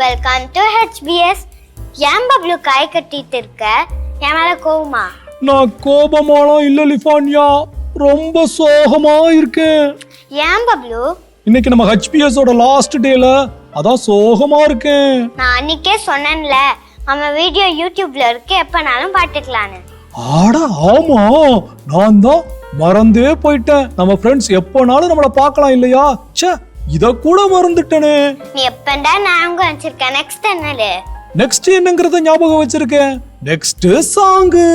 Welcome to HPS ஏன் பப்ளு காய் கட்டிட்டு இருக்க? என் மேல கோவமா? நான் கோபமாலாம் இல்ல லிஃபான்யா? ரொம்ப சோகமா இருக்கேன். ஏன் பப்ளு? இன்னைக்கு நம்ம ஹெச்பிஎஸோட லாஸ்ட் டேல அதான் சோகமா இருக்கேன். நான் அன்னைக்கே சொன்னேன்ல நம்ம வீடியோ யூடியூப்ல இருக்கு எப்பனாலும் பார்த்துக்கலான்னு ஆட ஆமா. நான் தான் மறந்தே போயிட்டேன். நம்ம ஃப்ரெண்ட்ஸ் எப்போனாலும் நம்மள பார்க்கலாம் இல்லையா? ச்சே இத கூட மறந்துட்டேனே. நீ எப்பண்டா ஞாபகம் வச்சிருக்க நெக்ஸ்ட் என்னது? நெக்ஸ்ட் என்னங்கறத ஞாபகம் வச்சிருக்கேன். நெக்ஸ்ட் சாங்கு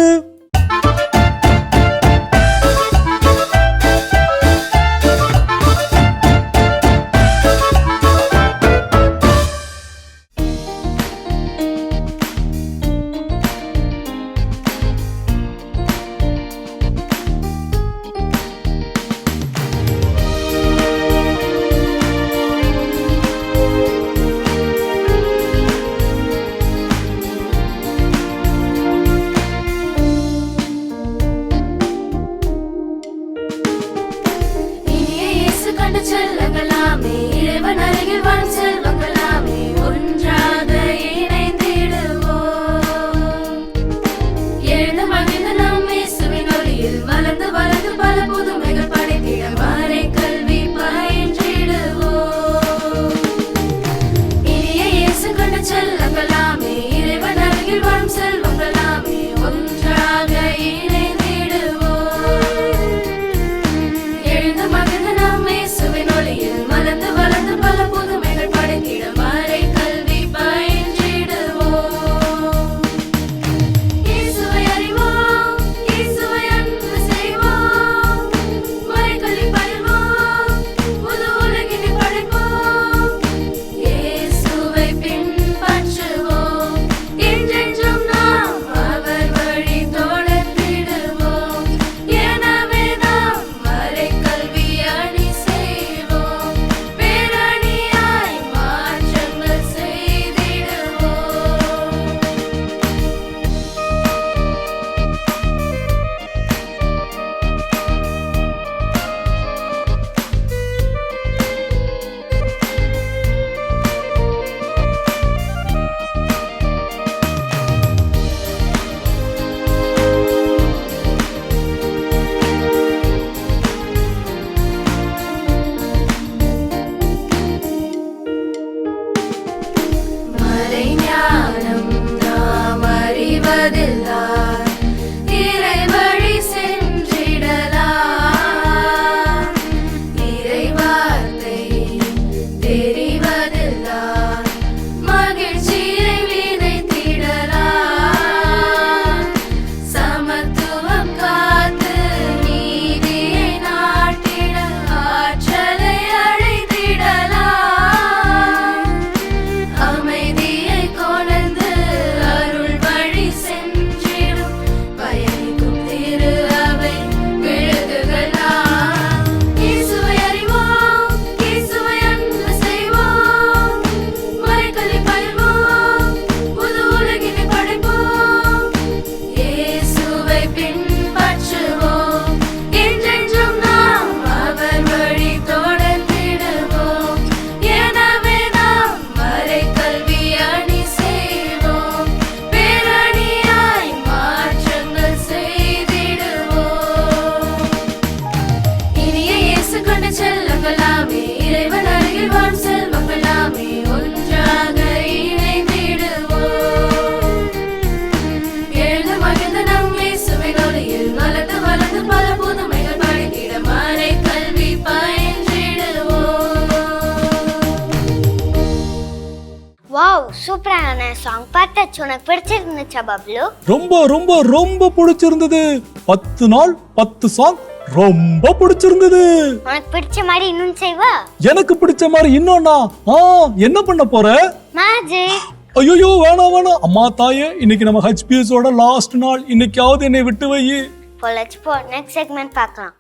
சூப்பரான சாங் பார்த்தாச்சு. உனக்கு பிடிச்சிருந்துச்சா பப்ளு? ரொம்ப ரொம்ப ரொம்ப பிடிச்சிருந்தது. பத்து நாள் பத்து சாங் ரொம்ப பிடிச்சிருந்தது. உனக்கு பிடிச்ச மாதிரி இன்னும் செய்வா? எனக்கு பிடிச்ச மாதிரி இன்னொன்னா? ஆ என்ன பண்ண போற? மேஜிக் ஐயோ வேணாம் வேணாம். அம்மா தாயே இன்னைக்கு நம்ம ஹெச்பிஎஸோட லாஸ்ட் நாள். இன்னைக்காவது என்னை விட்டு வை பொழைச்சு போ. நெக்ஸ்ட் செக்மெண்ட் பார்க்கலாம்.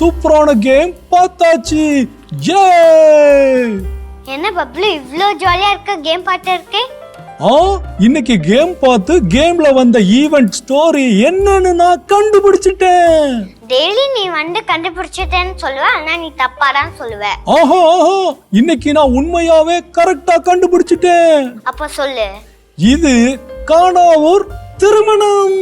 சூப்பரான கேம் பார்த்தாச்சு. ஏ என்ன பப்ளு இவ்ளோ ஜாலியா இருக்க கேம் பாட்டு இருக்கே? ஆ இன்னைக்கு கேம் பார்த்து கேம்ல வந்த ஈவென்ட் ஸ்டோரி என்னன்னு நான் கண்டுபிடிச்சிட்டேன். டெய்லி நீ வந்து கண்டுபிடிச்சிட்டேன்னு சொல்லுவ ஆனா நீ தப்பா தான் சொல்லுவ. ஆஹா ஆஹா இன்னைக்கு நான் உண்மையாவே கரெக்டா கண்டுபிடிச்சிட்டேன். அப்ப சொல்லு. இது காணாவூர் திருமணம்.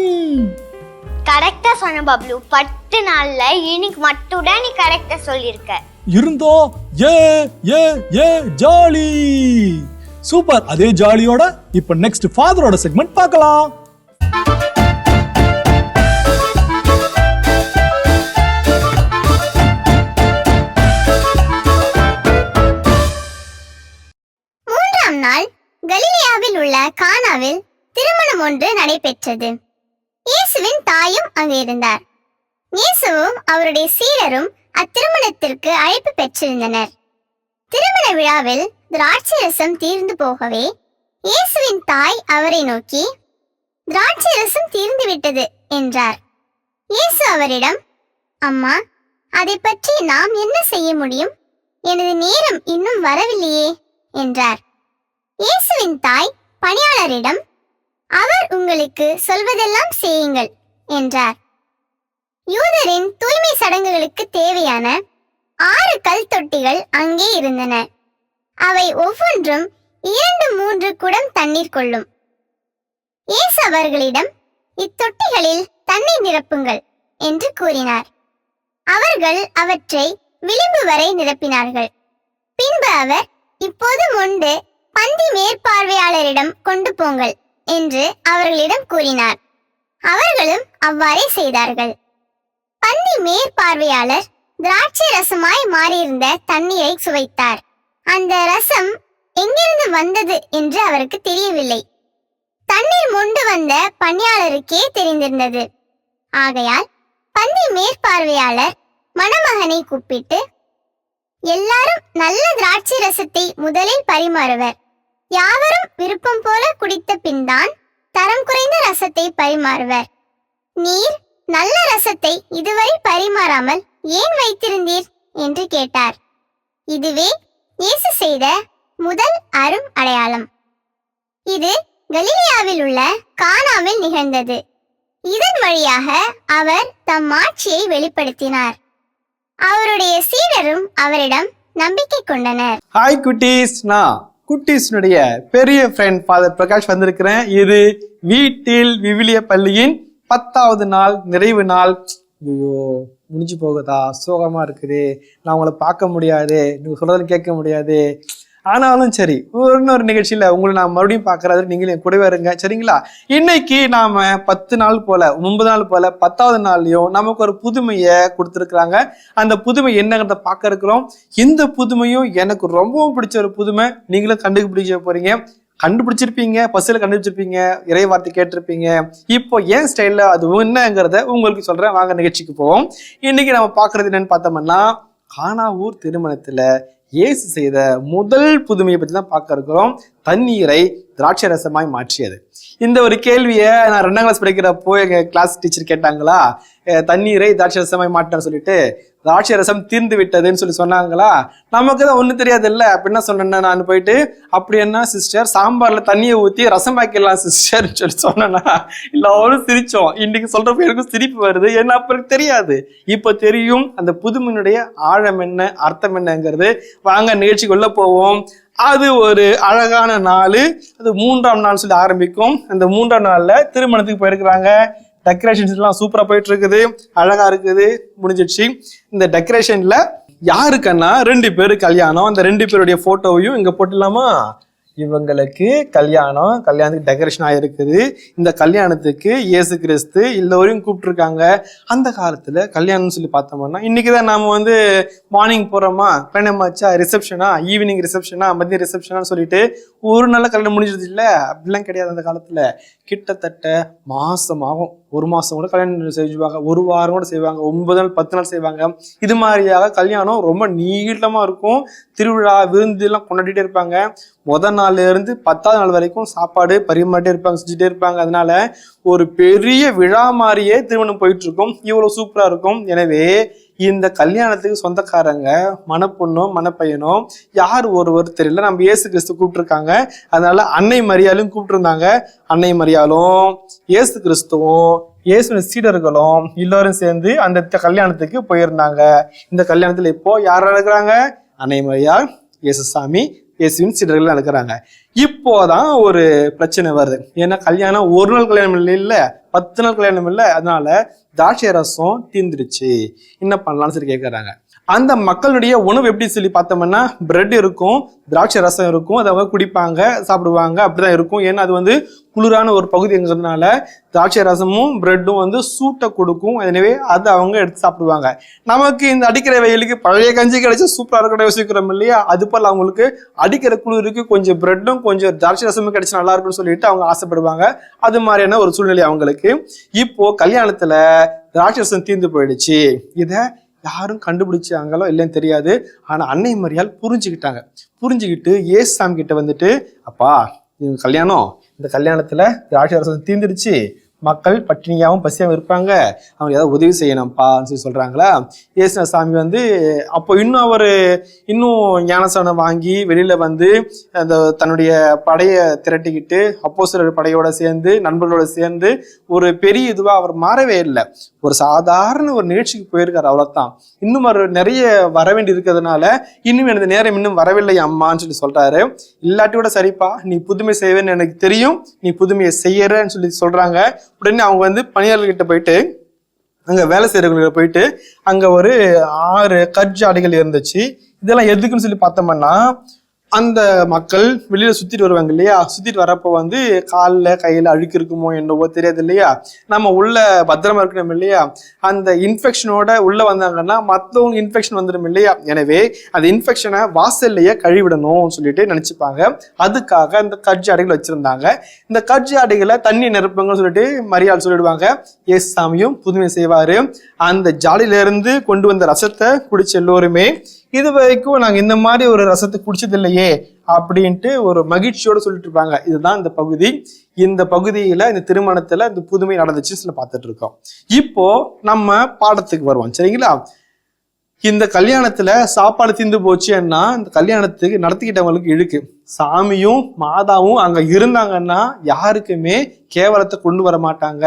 கரெக்டா சொன்ன பப்ளு. பத்து நாள்ல இன்னைக்கு மட்டும் தான் நீ கரெக்டா சொல்லியிருக்க. இருந்தோ ஏ ஏ ஏ ஜாலி. சூப்பர். அதே ஜாலியோட இப்ப நெக்ஸ்ட் ஃபாதரோட செக்மெண்ட் பார்க்கலாம். மூன்றாம் நாள் கலிலியாவில் உள்ள கானாவில் திருமணம் ஒன்று நடைபெற்றது. இயேசுவின் தாயும் அங்கு இருந்தார். இயேசுவும் அவருடைய சீடரும் அத்திருமணத்திற்கு அழைப்பு பெற்றிருந்தனர். திருமண விழாவில் திராட்சை ரசம் தீர்ந்து போகவே இயேசுவின் தாய் அவரை நோக்கி திராட்சை ரசம் தீர்ந்து விட்டது என்றார். இயேசு அவரிடம் அம்மா அதை பற்றி நாம் என்ன செய்ய முடியும்? எனது நேரம் இன்னும் வரவில்லையே என்றார். இயேசுவின் தாய் பணியாளரிடம் அவர் உங்களுக்கு சொல்வதெல்லாம் செய்யுங்கள் என்றார். யூதரின் தூய்மை சடங்குகளுக்கு தேவையான ஆறு கல் தொட்டிகள் அங்கே இருந்தன. அவை ஒவ்வொன்றும் இரண்டு மூன்று குடம் தண்ணீர் கொள்ளும். இயேசு அவர்களிடம் இத்தொட்டிகளில் தண்ணீர் நிரப்புங்கள் என்று கூறினார். அவர்கள் அவற்றை விளிம்பு வரை நிரப்பினார்கள். பின்பு அவர் இப்போது உண்டு பந்தி மேற்பார்வையாளரிடம் கொண்டு போங்கள் என்று அவர்களிடம் கூறினார். அவர்களும் அவ்வாறே செய்தார்கள். பந்தி மேற்பார்வையாளர் திராட்சை ரசமாய் மாறியிருந்த தண்ணீரை சுவைத்தார். அந்த ரசம் எங்கிருந்து வந்தது என்று அவருக்கு தெரியவில்லை. தண்ணீர் மொண்டு வந்த பணியாளருக்கே தெரிந்திருந்தது. ஆகையால் பந்தி மேற்பார்வையாளர் மணமகனை கூப்பிட்டு எல்லாரும் நல்ல திராட்சை ரசத்தை முதலில் பரிமாறுவர். யாவரும் விருப்பம் போல குடித்த பின்தான் தரம் குறைந்த ரசத்தை பரிமாறுவர். நீர் நல்ல ரசத்தை இதுவரை பரிமாறாமல் ஏன் வைத்திருந்தீர்? என்று கேட்டார். இதுவே இயேசு செய்த முதல் அரும் அடையாளம். இது கலிலியாவில் உள்ள கானாவில் நிகழ்ந்தது. இதன் வழியாக அவர் தம் ஆட்சியை வெளிப்படுத்தினார். அவருடைய சீடரும் அவரிடம் நம்பிக்கை கொண்டனர். ஹாய் குட்டீஸ். நான் குட்டீஸ்னுடைய பெரிய ஃப்ரெண்ட் ஃபாதர் பிரகாஷ் வந்திருக்கிறேன். இது வீட்டில் விவிலிய பள்ளியின் பத்தாவது நாள் நிறைவு நாள். ஐயோ முடிஞ்சு போகுதா? சோகமா இருக்குது. நான் உங்களை பார்க்க முடியாது. நீங்க சொல்றதுன்னு கேட்க முடியாது. ஆனாலும் சரி ஒரு இன்னொரு நிகழ்ச்சியில் உங்களை நான் மறுபடியும் பார்க்கறது நீங்களும் என் கூடவே இருங்க சரிங்களா? இன்னைக்கு நாம பத்து நாள் போல ஒன்பது நாள் போல பத்தாவது நாள்லயும் நமக்கு ஒரு புதுமையை கொடுத்துருக்குறாங்க. அந்த புதுமை என்னங்கிறத பார்க்க இருக்கிறோம். இந்த புதுமையும் எனக்கு ரொம்பவும் பிடிச்ச ஒரு புதுமை. நீங்களும் கண்டுபிடிச்ச போறீங்க. கண்டுபிடிச்சிருப்பீங்க பஸ்ஸில் கண்டுபிடிச்சிருப்பீங்க இறை வார்த்தை கேட்டிருப்பீங்க. இப்போ ஏன் ஸ்டைலில் அது என்னங்கிறத உங்களுக்கு சொல்கிறேன் வாங்க நிகழ்ச்சிக்கு போவோம். இன்னைக்கு நம்ம பார்க்குறது என்னன்னு பார்த்தோம்னா காணாவூர் திருமணத்தில் இயேசு செய்த முதல் புதுமையை பற்றி தான் பார்க்க இருக்கிறோம். தண்ணீரை திராட்சை ரசமாய் மாற்றியது. இந்த ஒரு கேள்வியை நான் ரெண்டாம் கிளாஸ் படிக்கிறப்போ எங்க கிளாஸ் டீச்சர் கேட்டாங்களா அஹ் தண்ணீரை திராட்சை ரசமாய் மாட்டேன்னு சொல்லிட்டு திராட்சை ரசம் தீர்ந்து விட்டதுன்னு சொல்லி சொன்னாங்களா? நமக்கு தான் ஒன்றும் தெரியாது இல்லை அப்படின்னா சொன்னேன்னா நான் போயிட்டு அப்படி என்ன சிஸ்டர் சாம்பாரில் தண்ணியை ஊற்றி ரசம் ஆக்கிடலாம் சிஸ்டர்னு சொல்லி சொன்னேன்னா எல்லோரும் சிரித்தோம் இன்னைக்கு சொல்கிற எனக்கும் சிரிப்பு வருது. ஏன்னா அப்புறம் தெரியாது. இப்போ தெரியும் அந்த புதுமையினுடைய ஆழம் என்ன அர்த்தம் என்னங்கிறது. வாங்க நிகழ்ச்சிக்குள்ளே போவோம். அது ஒரு அழகான நாள். அது மூன்றாம் நாள் சொல்லி ஆரம்பிக்கும். அந்த மூன்றாம் நாளில் திருமணத்துக்கு போயிருக்கிறாங்க. டெக்கரேஷன்ஸ் எல்லாம் சூப்பரா போயிட்டு இருக்குது அழகா இருக்குது. முடிஞ்சிடுச்சு. இந்த டெக்கரேஷன்ல யாருக்கன்னா ரெண்டு பேரு கல்யாணம். அந்த ரெண்டு பேருடைய போட்டோவையும் இங்க போட்டுடலாமா? இவங்களுக்கு கல்யாணம். கல்யாணத்துக்கு டெக்கரேஷன் ஆயிருக்குது. இந்த கல்யாணத்துக்கு இயேசு கிறிஸ்து எல்லோரையும் கூப்பிட்டுருக்காங்க. அந்த காலத்தில் கல்யாணம்னு சொல்லி பார்த்தோம்னா இன்றைக்கி தான் நாம் வந்து மார்னிங் போகிறோமா கல்யாணமாச்சா ரிசப்ஷனா ஈவினிங் ரிசப்ஷனா மதியம் ரிசப்ஷனான்னு சொல்லிட்டு ஒரு நாள் கல்யாணம் முடிஞ்சது இல்லை? அப்படிலாம் கிடையாது அந்த காலத்தில். கிட்டத்தட்ட மாதமாகும் ஒரு மாசம் கூட கல்யாணம் செய்வாங்க ஒரு வாரம் கூட செய்வாங்க ஒன்பது நாள் பத்து நாள் செய்வாங்க. இது மாதிரியாக கல்யாணம் ரொம்ப நீளமா இருக்கும். திருவிழா விருந்து எல்லாம் கொண்டாடிட்டே இருப்பாங்க. முத நாள்ல இருந்து பத்தாவது நாள் வரைக்கும் சாப்பாடு பரிமாறிட்டே இருப்பாங்க செஞ்சுட்டே இருப்பாங்க. அதனால ஒரு பெரிய விழா மாதிரியே திருமணம் போயிட்டு இருக்கும். இவ்வளவு சூப்பரா இருக்கும். எனவே இந்த கல்யாணத்துக்கு சொந்தக்காரங்க மணப்பொண்ணும் மணப்பையனும் யார் ஒருவர் தெரியல. நம்ம இயேசு கிறிஸ்து கூப்பிட்டுருக்காங்க. அதனால அன்னை மரியாலும் கூப்பிட்டுருந்தாங்க. அன்னை மரியாலும் இயேசு கிறிஸ்துவும் இயேசுவின் சீடர்களும் எல்லாரும் சேர்ந்து அந்த கல்யாணத்துக்கு போயிருந்தாங்க. இந்த கல்யாணத்துல இப்போ யார் இருக்கிறாங்க அன்னை மரியாள் இயேசுசாமி இயேசுவின் சீடர்கள் நடக்கிறாங்க. இப்போதான் ஒரு பிரச்சனை வருது. ஏன்னா கல்யாணம் ஒரு நாள் கல்யாணம் இல்லை இல்லை. பத்து நாள் கல்யாணம் இல்லை. அதனால திராட்சை ரசம் தீர்ந்துருச்சு என்ன பண்ணலாம்னு சொல்லி கேட்கறாங்க அந்த மக்களுடைய உணவு எப்படி சொல்லி பார்த்தோம்னா பிரெட் இருக்கும் திராட்சை ரசம் இருக்கும் அதை அவங்க குடிப்பாங்க சாப்பிடுவாங்க அப்படிதான் இருக்கும். ஏன்னா அது வந்து குளிரான ஒரு பகுதிங்கிறதுனால திராட்சை ரசமும் பிரெட்டும் வந்து சூட்டை கொடுக்கும். எனவே அதை அவங்க எடுத்து சாப்பிடுவாங்க. நமக்கு இந்த அடிக்கிற வெயிலுக்கு பழைய கஞ்சி கிடைச்சி சூப்பராக இருக்கணும் யோசிக்கிறோம் இல்லையா? அது போல் அவங்களுக்கு அடிக்கிற குளிருக்கு கொஞ்சம் பிரெட்டும் கொஞ்சம் திராட்சை ரசமும் கிடைச்சி நல்லா இருக்கும்னு சொல்லிட்டு அவங்க ஆசைப்படுவாங்க. அது மாதிரியான ஒரு சூழ்நிலை அவங்களுக்கு. இப்போ கல்யாணத்துல திராட்சை ரசம் தீர்ந்து போயிடுச்சு. இதை யாரும் கண்டுபிடிச்சாங்களோ இல்லைன்னு தெரியாது. ஆனால் அன்னை மரியால் புரிஞ்சுக்கிட்டாங்க. புரிஞ்சுக்கிட்டு ஏசு சாமி கிட்ட வந்துட்டு அப்பா இது கல்யாணம்? இந்த கல்யாணத்தில் திராட்சை தீர்ந்துடுச்சு மக்கள் பட்டினியாகவும் பசியாகவும் இருப்பாங்க. அவங்க ஏதாவது உதவி செய்யணும்ப்பான்னு சொல்லி சொல்கிறாங்களா இயேசுன சாமி வந்து அப்போ இன்னும் அவர் இன்னும் ஞானசானம் வாங்கி வெளியில் வந்து அந்த தன்னுடைய படையை திரட்டிக்கிட்டு அப்போஸ்தலர் படையோட சேர்ந்து நண்பர்களோட சேர்ந்து ஒரு பெரிய இதுவாக அவர் மாறவே இல்லை. ஒரு சாதாரண ஒரு நிகழ்ச்சிக்கு போயிருக்கார் அவ்வளோதான் இன்னும் அவர் நிறைய வர வேண்டி இருக்கிறதுனால இன்னும் எனது நேரம் இன்னும் வரவில்லை அம்மான்னு சொல்லி சொல்கிறாரு இல்லாட்டி கூட சரிப்பா நீ புதுமை செய்வேன்னு எனக்கு தெரியும் நீ புதுமையை செய்யறன்னு சொல்லி சொல்கிறாங்க உடனே அவங்க வந்து பணியாளர்கிட்ட போயிட்டு அங்கே வேலை செய்கிறவங்களுக்கு போயிட்டு அங்கே ஒரு ஆறு கற்ஜாடிகள் இருந்துச்சு. இதெல்லாம் எதுக்குன்னு சொல்லி பார்த்தோம்னா அந்த மக்கள் வெளியில சுத்திட்டு வருவாங்க இல்லையா? சுத்திட்டு வரப்போ வந்து காலில் கையில அழுக்கு இருக்குமோ என்னவோ தெரியாது இல்லையா? நம்ம உள்ள பத்திரமா இருக்கணும் இல்லையா? அந்த இன்ஃபெக்ஷனோட உள்ள வந்தாங்கன்னா மற்றவங்க இன்ஃபெக்ஷன் வந்துடும் இல்லையா? எனவே அந்த இன்ஃபெக்ஷனை வாசல்லையே கழுவிடணும்னு சொல்லிட்டு நினைச்சுப்பாங்க. அதுக்காக அந்த கட்ஜி அடைகள் வச்சிருந்தாங்க. இந்த கட்ஜி அடைகளை தண்ணி நிரப்புங்கன்னு சொல்லிட்டு மரியாள் சொல்லிடுவாங்க. ஏசு சாமியும் புதுமை செய்வாரு. அந்த ஜாலியில இருந்து கொண்டு வந்த ரசத்தை குடிச்ச எல்லோருமே இது வரைக்கும் நாங்க இந்த மாதிரி ஒரு ரசத்தை குடிச்சது இல்லையே அப்படின்ட்டு ஒரு மகிழ்ச்சியோட சொல்லிட்டு இருப்பாங்க. இதுதான் இந்த பகுதி. இந்த பகுதியில இந்த திருமணத்துல இந்த புதுமை நடந்துச்சு சில பார்த்துட்டு இருக்கோம். இப்போ நம்ம பாடத்துக்கு வருவோம். சரிங்களா? இந்த கல்யாணத்துல சாப்பாடு தீந்து போச்சுன்னா இந்த கல்யாணத்துக்கு நடத்திக்கிட்டவங்களுக்கு இழுக்கு. சாமியும் மாதாவும் அங்க இருந்தாங்கன்னா யாருக்குமே கேவலத்தை கொண்டு வர மாட்டாங்க.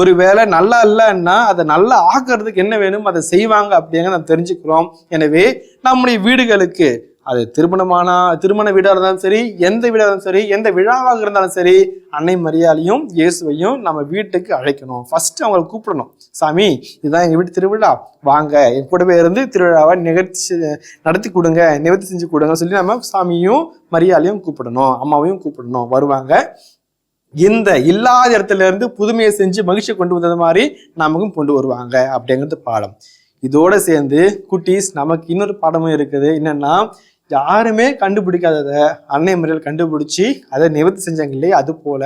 ஒருவேளை நல்லா இல்லைன்னா அதை நல்லா ஆக்குறதுக்கு என்ன வேணும் அதை செய்வாங்க அப்படிங்க நம்ம தெரிஞ்சுக்கிறோம். எனவே நம்முடைய வீடுகளுக்கு அது திருமணமானா திருமண வீடாக இருந்தாலும் சரி எந்த வீடாக இருந்தாலும் சரி எந்த விழாவாக இருந்தாலும் சரி அன்னை மரியாதையும் இயேசுவையும் நம்ம வீட்டுக்கு அழைக்கணும். ஃபர்ஸ்ட் அவங்களை கூப்பிடணும். சாமி இதுதான் எங்கள் வீட்டு திருவிழா. வாங்க என் கூடவே இருந்து திருவிழாவை நிகழ்ச்சி நடத்தி கொடுங்க நிவர்த்தி செஞ்சு கொடுங்க சொல்லி நம்ம சாமியும் மரியாதையும் கூப்பிடணும். அம்மாவையும் கூப்பிடணும். வருவாங்க. இந்த இல்லாத இடத்துல இருந்து புதுமையை செஞ்சு மகிழ்ச்சியை கொண்டு வந்தது மாதிரி நமக்கும் கொண்டு வருவாங்க. அப்படிங்கிறது பாடம். இதோட சேர்ந்து குட்டீஸ் நமக்கு இன்னொரு பாடமும் இருக்குது. என்னன்னா யாருமே கண்டுபிடிக்காதத அன்னை முறையில் கண்டுபிடிச்சி அதை நிவர்த்தி செஞ்சாங்க இல்லையா? அது போல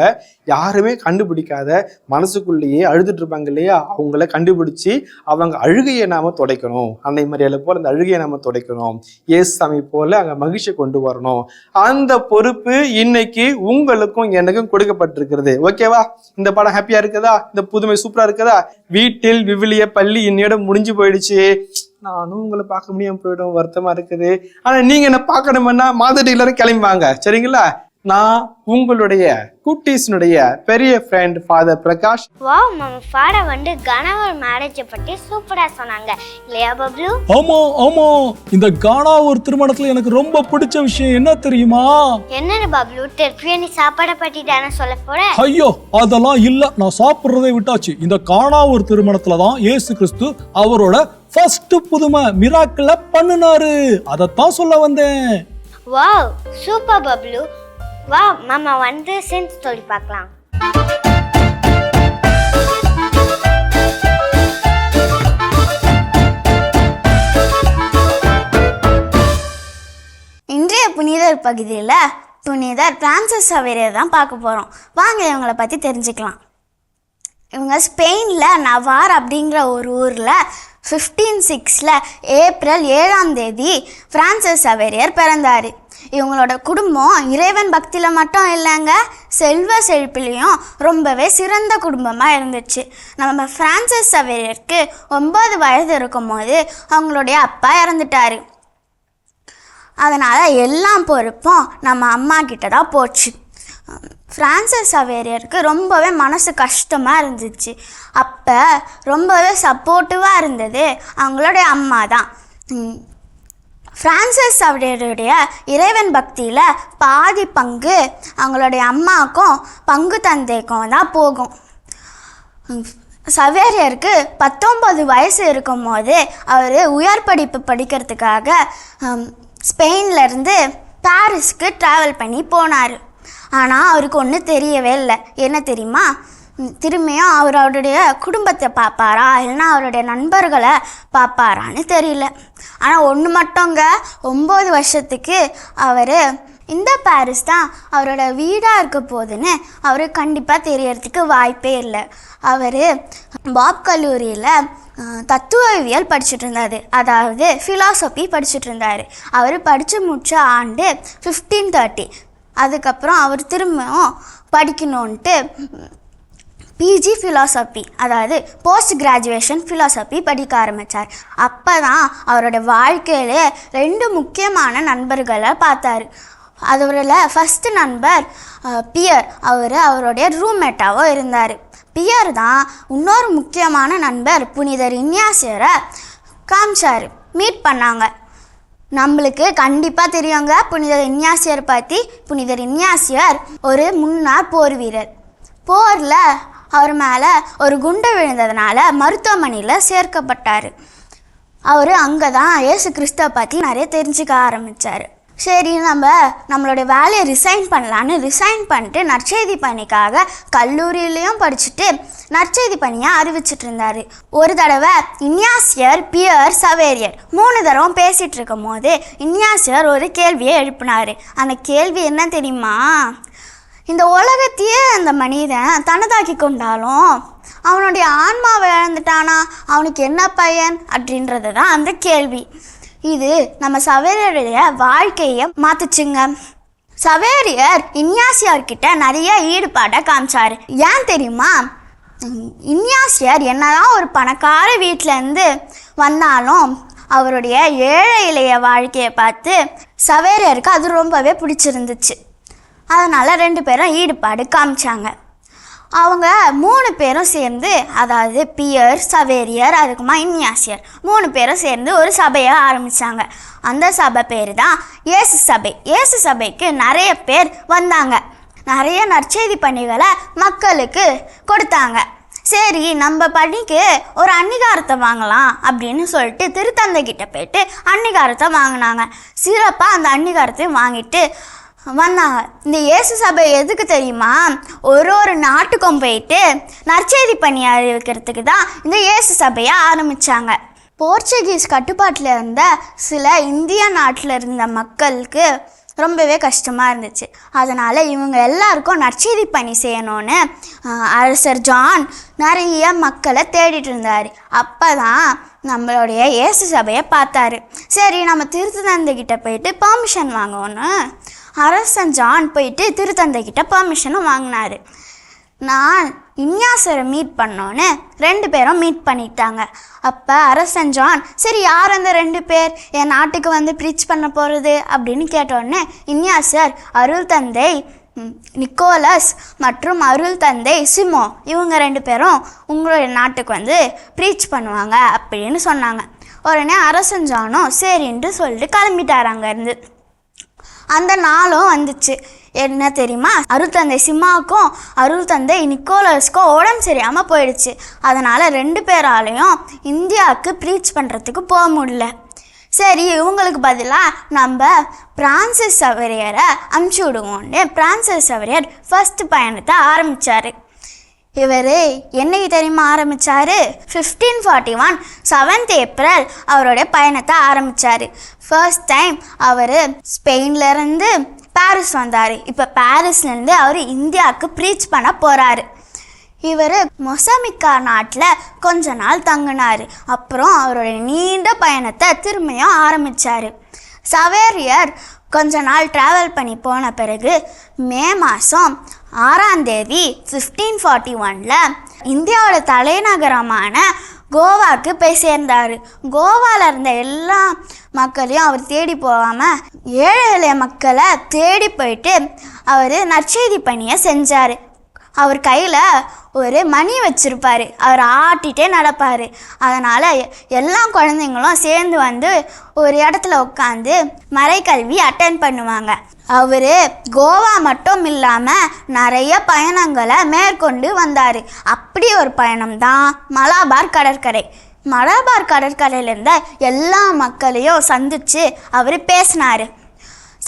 யாருமே கண்டுபிடிக்காத மனசுக்குள்ளேயே அழுதுட்டு இருப்பாங்க இல்லையா? அவங்கள கண்டுபிடிச்சி அவங்க அழுகையை நாம துடைக்கணும். அன்னை மரியாதை போல அந்த அழுகையை நாம துடைக்கணும். ஏசு சாமி போல அங்க மகிழ்ச்சி கொண்டு வரணும். அந்த பொறுப்பு இன்னைக்கு உங்களுக்கும் எனக்கும் கொடுக்கப்பட்டிருக்கிறது. ஓகேவா இந்த படம் ஹாப்பியா இருக்குதா? இந்த புதுமை சூப்பரா இருக்குதா? வீட்டில் விவிலிய பள்ளி இன்னையோட முடிஞ்சு போயிடுச்சு. நானும் உங்களை பார்க்க முடியாம போயிடும் வருத்தமா இருக்குது. ஆனா நீங்க என்ன பார்க்கணும்னா மாதிரி எல்லாரும் கிளம்புவாங்க. சரிங்களா? நான் உங்களுடைய குட்டீஸ்னுடைய பெரிய ஃப்ரெண்ட் ஃபாதர் பிரகாஷ். வாவ் நம்ம ஃபாட வந்து கணவர் மேரேஜை பற்றி சூப்பராக சொன்னாங்க. இல்லையா பப்ளு? ஆமா ஆமா. இந்த கானா ஒரு திருமணத்துல எனக்கு ரொம்ப பிடிச்ச விஷயம் என்ன தெரியுமா? என்னன்னு பப்ளு? திருப்பிய நீ சாப்பாடை பற்றி தானே சொல்ல போற? ஐயோ அதெல்லாம் இல்ல. நான் சாப்பிடுறதை விட்டாச்சு. இந்த கானா ஒரு திருமணத்துல தான் இயேசு கிறிஸ்து அவரோட ஃபர்ஸ்ட் புதுமை மிராக்கிள பண்ணுனாரு. அதைத்தான் சொல்ல வந்தேன். வாவ் சூப்பர் பப்ளு வா மாமா வந்து சென்ஸ் சொல்லி பார்க்கலாம். இன்றைய புனிதர் பகுதியில் புனிதர் பிரான்சிஸ் சவேரியை தான் பார்க்க போகிறோம் வாங்க இவங்கள பற்றி தெரிஞ்சுக்கலாம். இவங்க ஸ்பெயினில் நவார் அப்படிங்கிற ஒரு ஊரில் ஃபிஃப்டீன் சிக்ஸில் ஏப்ரல் ஏழாம் தேதி ஃப்ரான்சிஸ் சவேரியர் பிறந்தார். இவங்களோட குடும்பம் இறைவன் பக்தியில் மட்டும் இல்லைங்க செல்வ செழிப்பிலையும் ரொம்பவே சிறந்த குடும்பமாக இருந்துச்சு. நம்ம ஃப்ரான்சிஸ் சவேரியருக்கு ஒன்பது வயது இருக்கும்போது அவங்களுடைய அப்பா இறந்துட்டாரு. அதனால் எல்லா பொறுப்பும் நம்ம அம்மா கிட்ட தான் போச்சு. ஃப்ரான்சஸ் சவேரியருக்கு ரொம்பவே மனசு கஷ்டமாக இருந்துச்சு. அப்போ ரொம்பவே சப்போர்ட்டிவாக இருந்தது அவங்களுடைய அம்மா தான். உம், ஃப்ரான்சிஸ் இறைவன் பக்தியில் பாதி பங்கு அவங்களுடைய அம்மாவுக்கும் பங்கு தந்தைக்கும் தான் போகும். சவேரியருக்கு பத்தொம்பது வயசு இருக்கும்போது அவர் உயர் படிப்பு படிக்கிறதுக்காக ஸ்பெயின்லேருந்து பாரிஸ்க்கு ட்ராவல் பண்ணி போனார். ஆனால் அவருக்கு ஒன்றும் தெரியவே இல்லை. என்ன தெரியுமா? திரும்பியும் அவர் அவருடைய குடும்பத்தை பார்ப்பாரா இல்லைன்னா அவருடைய நண்பர்களை பார்ப்பாரான்னு தெரியல. ஆனால் ஒன்று மட்டுங்க ஒம்பது வருஷத்துக்கு அவர் இந்த பாரிஸ் தான் அவரோட வீடாக இருக்க போகுதுன்னு அவர் கண்டிப்பாக தெரியறதுக்கு வாய்ப்பே இல்லை. அவர் பாப் கல்லூரியில் தத்துவவியல் படிச்சுட்டு இருந்தார். அதாவது ஃபிலாசபி படிச்சுட்டு இருந்தார். அவர் படித்து முடிச்ச ஆண்டு ஃபிஃப்டீன் தேர்ட்டி அதுக்கப்புறம் அவர் திரும்பவும் படிக்கணுன்ட்டு பிஜி ஃபிலாசபி அதாவது போஸ்ட் கிராஜுவேஷன் ஃபிலாசபி படிக்க ஆரம்பித்தார் அப்போ தான் அவரோட வாழ்க்கையிலே ரெண்டு முக்கியமான நண்பர்களை பார்த்தாரு. அதோட ஃபஸ்ட்டு நண்பர் பியர். அவர் அவருடைய ரூம்மேட்டாவோ இருந்தார். பியர் தான் இன்னொரு முக்கியமான நண்பர் புனிதர் இன்யாசியரை காமிச்சார். மீட் பண்ணாங்க. நம்மளுக்கு கண்டிப்பாக தெரியுங்க. புனிதர் இன்யாசியர் பற்றி புனிதர் இன்யாசியர் ஒரு முன்னாள் போர் வீரர். போரில் அவர் மேலே ஒரு குண்டு விழுந்ததுனால மருத்துவமனையில் சேர்க்கப்பட்டார். அவர் அங்கே தான் இயேசு கிறிஸ்துவை பற்றி நிறைய தெரிஞ்சுக்க ஆரம்பித்தார் சரி நம்ம நம்மளுடைய வேலையை ரிசைன் பண்ணலான்னு ரிசைன் பண்ணிட்டு நற்செய்தி பணிக்காக கல்லூரியிலையும் படிச்சுட்டு நற்செய்தி பணியை அறிவிச்சிட்டு இருந்தாரு. ஒரு தடவை இன்யாசியர் பியர் சவேரியர் மூணு தடவை பேசிகிட்டு இருக்கும் போது இன்யாசியர் ஒரு கேள்வியை எழுப்பினார். அந்த கேள்வி என்ன தெரியுமா? இந்த உலகத்தையே அந்த மனிதன் தனதாக்கி கொண்டாலும் அவனுடைய ஆன்மாவை இழந்துட்டானா? அவனுக்கு என்ன பயன்? அப்படின்றது தான் அந்த கேள்வி. இது நம்ம சவேரியருடைய வாழ்க்கையை மாத்துச்சுங்க. சவேரியர் இன்யாசியார்கிட்ட நிறைய ஈடுபாடை காமிச்சாரு. ஏன் தெரியுமா? இன்யாசியார் என்னதான் ஒரு பணக்கார வீட்டிலேருந்து வந்தாலும் அவருடைய ஏழை இளைய வாழ்க்கையை பார்த்து சவேரியருக்கு அது ரொம்பவே பிடிச்சிருந்துச்சு. அதனால் ரெண்டு பேரும் ஈடுபாடு காமிச்சாங்க. அவங்க மூணு பேரும் சேர்ந்து அதாவது பியர் சவேரியர் அதுக்குமா இன்யாசியர் மூணு பேரும் சேர்ந்து ஒரு சபையை ஆரம்பித்தாங்க அந்த சபை பேர் தான் இயேசு சபை. இயேசு சபைக்கு நிறைய பேர் வந்தாங்க. நிறைய நற்செய்தி பணிகளை மக்களுக்கு கொடுத்தாங்க. சரி நம்ம பணிக்கு ஒரு அன்னிகாரத்தை வாங்கலாம் அப்படின்னு சொல்லிட்டு திருத்தந்தை கிட்ட போயிட்டு அன்னிகாரத்தை வாங்கினாங்க. சிறப்பாக அந்த அன்னிகாரத்தையும் வாங்கிட்டு வந்தாங்க. இந்த இயேசு சபை எதுக்கு தெரியுமா? ஒரு ஒரு நாட்டுக்கும் போயிட்டு நற்செய்தி பணி அறிவிக்கிறதுக்கு தான் இந்த இயேசு சபையை ஆரம்பித்தாங்க போர்ச்சுகீஸ் கட்டுப்பாட்டில் இருந்த சில இந்திய நாட்டில் இருந்த மக்களுக்கு ரொம்பவே கஷ்டமாக இருந்துச்சு. அதனால் இவங்க எல்லாருக்கும் நற்செய்தி பணி செய்யணும்னு அரசர் ஜான் நிறைய மக்களை தேடிட்டு இருந்தார். அப்போ தான் நம்மளுடைய இயேசு சபையை பார்த்தாரு. சரி நம்ம திருத்தந்தைக்கிட்ட போயிட்டு பர்மிஷன் வாங்கணும்னு அரசன் ஜான் போயிட்டு திருத்தந்தைக்கிட்ட பர்மிஷனும் வாங்கினார். நான் இன்யாசரை மீட் பண்ணோன்னு ரெண்டு பேரும் மீட் பண்ணிட்டாங்க. அப்போ அரசன் ஜான் சரி யார் அந்த ரெண்டு பேர்? என் நாட்டுக்கு வந்து ப்ரீச் பண்ண போகிறது அப்படின்னு கேட்டோடனே இன்யாசர் அருள் தந்தை நிக்கோலஸ் மற்றும் அருள் தந்தை சிமோ இவங்க ரெண்டு பேரும் உங்களுடைய நாட்டுக்கு வந்து ப்ரீச் பண்ணுவாங்க அப்படின்னு சொன்னாங்க. உடனே அரசன் ஜானும் சரின்ட்டு சொல்லிட்டு கிளம்பிட்டார் அங்கேருந்து. அந்த நாளும் வந்துச்சு. என்ன தெரியுமா? அருள்தந்தை சிம்மாவுக்கும் அருள்தந்தை நிக்கோலஸ்க்கும் உடம்பு சரியாமல் போயிடுச்சு. அதனால் ரெண்டு பேராலையும் இந்தியாவுக்கு ப்ரீச் பண்ணுறதுக்கு போக முடியல. சரி இவங்களுக்கு பதிலாக நம்ம பிரான்சிஸ் சவரியரை அமுச்சு விடுவோன்னு பிரான்சிஸ் சவரியர் ஃபஸ்ட்டு பயணத்தை ஆரம்பித்தார் இவர் என்னைக்கு தெரியுமா ஆரம்பித்தார் fifteen forty one seventh April அவருடைய பயணத்தை ஆரம்பித்தார் ஃபர்ஸ்ட் டைம் அவர் ஸ்பெயின்லேருந்து பாரிஸ் வந்தார். இப்போ பாரிஸ்லேருந்து அவர் இந்தியாவுக்கு ப்ரீச் பண்ண போகிறாரு இவர் மொசமிக்கா நாட்டில் கொஞ்ச நாள் தங்கினார். அப்புறம் அவருடைய நீண்ட பயணத்தை திரும்பியும் ஆரம்பித்தார் சவேரியர் கொஞ்ச நாள் ட்ராவல் பண்ணி போன பிறகு மே மாதம் ஆறாம் தேதி ஃபிஃப்டீன் ஃபார்ட்டி ஒனில் இந்தியாவோட தலைநகரமான கோவாக்கு போய் சேர்ந்தார். கோவாவில் இருந்த எல்லா மக்களையும் அவர் தேடி போகாமல் ஏழை எளிய மக்களை தேடி போயிட்டு அவர் நற்செய்தி பணியை செஞ்சார். அவர் கையில் ஒரு மணி வச்சுருப்பார். அவர் ஆட்டிகிட்டே நடப்பார். அதனால் எல்லா குழந்தைங்களும் சேர்ந்து வந்து ஒரு இடத்துல உட்காந்து மறைக்கல்வி அட்டன் பண்ணுவாங்க. அவர் கோவா மட்டும் இல்லாமல் நிறைய பயணங்களை மேற்கொண்டு வந்தார். அப்படி ஒரு பயணம் தான் மலாபார் கடற்கரை. மலபார் கடற்கரையிலேருந்து எல்லா மக்களையும் சந்தித்து அவர் பேசினார்.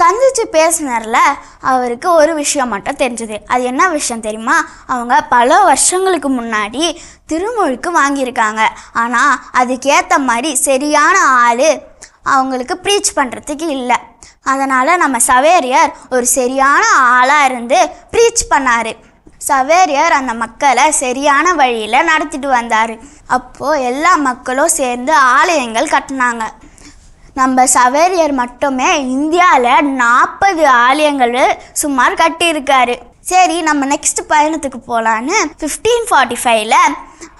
சந்திச்சு பேசினரில் அவருக்கு ஒரு விஷயம் மட்டும் தெரிஞ்சது. அது என்ன விஷயம் தெரியுமா? அவங்க பல வருஷங்களுக்கு முன்னாடி திருமொழிக்கு வாங்கியிருக்காங்க. ஆனால் அதுக்கேற்ற மாதிரி சரியான ஆள் அவங்களுக்கு ப்ரீச் பண்ணுறதுக்கு இல்லை. அதனால் நம்ம சவேரியர் ஒரு சரியான ஆளாக இருந்து ப்ரீச் பண்ணார். சவேரியர் அந்த மக்களை சரியான வழியில் நடத்திட்டு வந்தார். அப்போது எல்லா மக்களும் சேர்ந்து ஆலயங்கள் கட்டினாங்க. நம்ம சவேரியர் மட்டுமே இந்தியாவில் நாற்பது ஆலயங்கள் சுமார் கட்டியிருக்காரு. சரி நம்ம நெக்ஸ்ட் பயணத்துக்கு போகலான்னு ஃபிஃப்டீன் ஃபார்ட்டி ஃபைவ்ல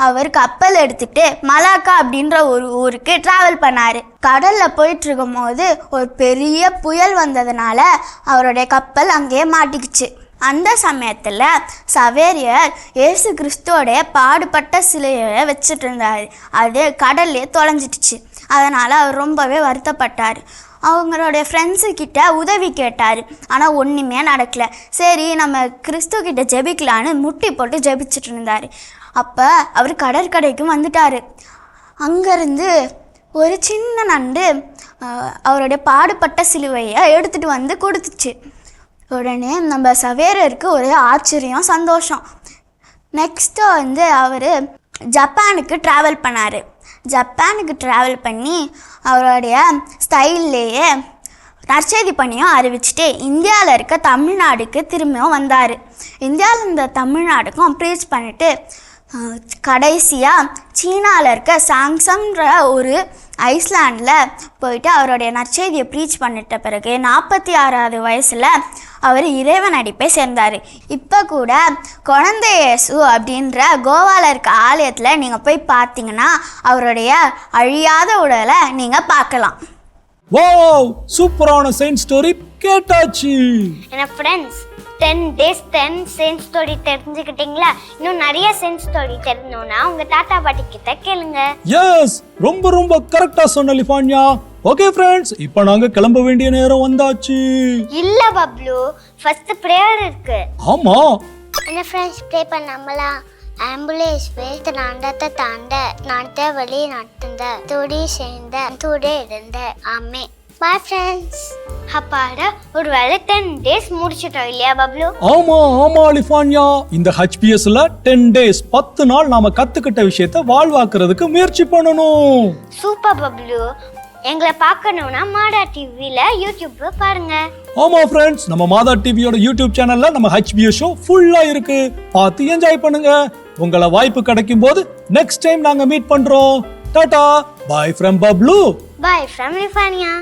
அவர் கப்பல் எடுத்துட்டு மலாக்கா அப்படின்ற ஒரு ஊருக்கு ட்ராவல் பண்ணார். கடலில் போயிட்டு இருக்கும்போது ஒரு பெரிய புயல் வந்ததுனால அவருடைய கப்பல் அங்கேயே மாட்டிக்கிச்சு. அந்த சமயத்தில் சவேரியர் இயேசு கிறிஸ்துவோடைய பாடுபட்ட சிலையை வச்சுட்டு இருந்தார் அது கடல்லே தொலைஞ்சிடுச்சு. அதனால் அவர் ரொம்பவே வருத்தப்பட்டார். அவங்களுடைய ஃப்ரெண்ட்ஸுக்கிட்ட உதவி கேட்டார். ஆனால் ஒன்றுமே நடக்கலை. சரி நம்ம கிறிஸ்து கிட்ட ஜெபிக்கலான்னு முட்டி போட்டு ஜெபிச்சுட்டு இருந்தார். அப்போ அவர் கடற்கரைக்கு வந்துட்டார். அங்கேருந்து ஒரு சின்ன நண்டு அவருடைய பாடுபட்ட சிலுவையை எடுத்துகிட்டு வந்து கொடுத்துச்சு. உடனே நம்ம சவேரருக்கு ஒரே ஆச்சரியம் சந்தோஷம். நெக்ஸ்ட்டு வந்து அவர் ஜப்பானுக்கு ட்ராவல் பண்ணார். ஜப்பானுக்கு ட்ராவல் பண்ணி அவருடைய ஸ்டைல்லையே நற்செய்தி பணியும் அறிவிச்சிட்டு இந்தியாவில் இருக்க தமிழ்நாடுக்கு திரும்பியும் வந்தார். இந்தியாவில் இருந்த தமிழ்நாடுக்கும் ப்ரீச் பண்ணிட்டு கடைசியாக சீனாவில் இருக்க சாங்சம்ன்ற ஒரு ஐஸ்லாண்டில் போயிட்டு அவருடைய நற்செய்தியை ப்ரீச் பண்ணிட்ட பிறகு நாற்பத்தி ஆறாவது வயசில் அவர் இறைவன் அடிப்பை சேர்ந்தார். இப்போ கூட குழந்தை இயேசு அப்படின்ற கோவாவில் இருக்க ஆலயத்தில் நீங்கள் போய் பார்த்தீங்கன்னா அவருடைய அழியாத உடலை நீங்கள் பார்க்கலாம். வாவ் சூப்பரான சயின்ஸ் ஸ்டோரி கேட்டாச்சு. என்ன friends ten days ten sense story தெரிஞ்சுக்கிட்டீங்களா? இன்னும் நிறைய சென்ஸ் ஸ்டோரி தெரிஞ்சோன்னா உங்க தாத்தா பாட்டி கிட்ட கேளுங்க. எஸ் ரொம்ப ரொம்ப கரெக்டா சொன்ன லிஃபான்யா ஓகே ஃப்ரெண்ட்ஸ் இப்போ நாங்க கிளம்ப வேண்டிய நேரம் வந்தாச்சு. இல்ல பப்ளு. ஃபர்ஸ்ட் ப்ரேயர் இருக்கு. ஆமா. என்ன ஃப்ரெண்ட்ஸ் ப்ரே பண்ணாமலா? ஆம்புலன்ஸ் வேஸ்ட் நாண்டத்தை தாண்ட நடத்த வழி நடத்துந்த துடி சேர்ந்த துடே இருந்த ஆமே. பாய் ஃப்ரெண்ட்ஸ் அப்பாடா ஒரு வேலை டென் டேஸ் முடிச்சிட்டோம் இல்லையா பப்ளு? ஆமா ஆமா லிஃபான்யா. இந்த ஹெச்பிஎஸ்ல டென் டேஸ் பத்து நாள் நாம கத்துக்கிட்ட விஷயத்த வாழ்வாக்குறதுக்கு முயற்சி பண்ணணும். சூப்பர் பப்ளு. எங்களை பார்க்கணும்னா மாடா டிவில யூடியூப் பாருங்க. ஆமா ஃப்ரெண்ட்ஸ் நம்ம மாதா டிவியோட யூடியூப் சேனல்ல நம்ம ஹெச்பிஎஸ் ஷோ ஃபுல்லா இருக்கு. பார்த்து என்ஜாய் பண்ணுங்க. உங்களை வாய்ப்பு கிடைக்கும் போது நெக்ஸ்ட் டைம் நாங்க மீட் பண்றோம். Tata. Bye from Bablu. Bye from லிஃபானியா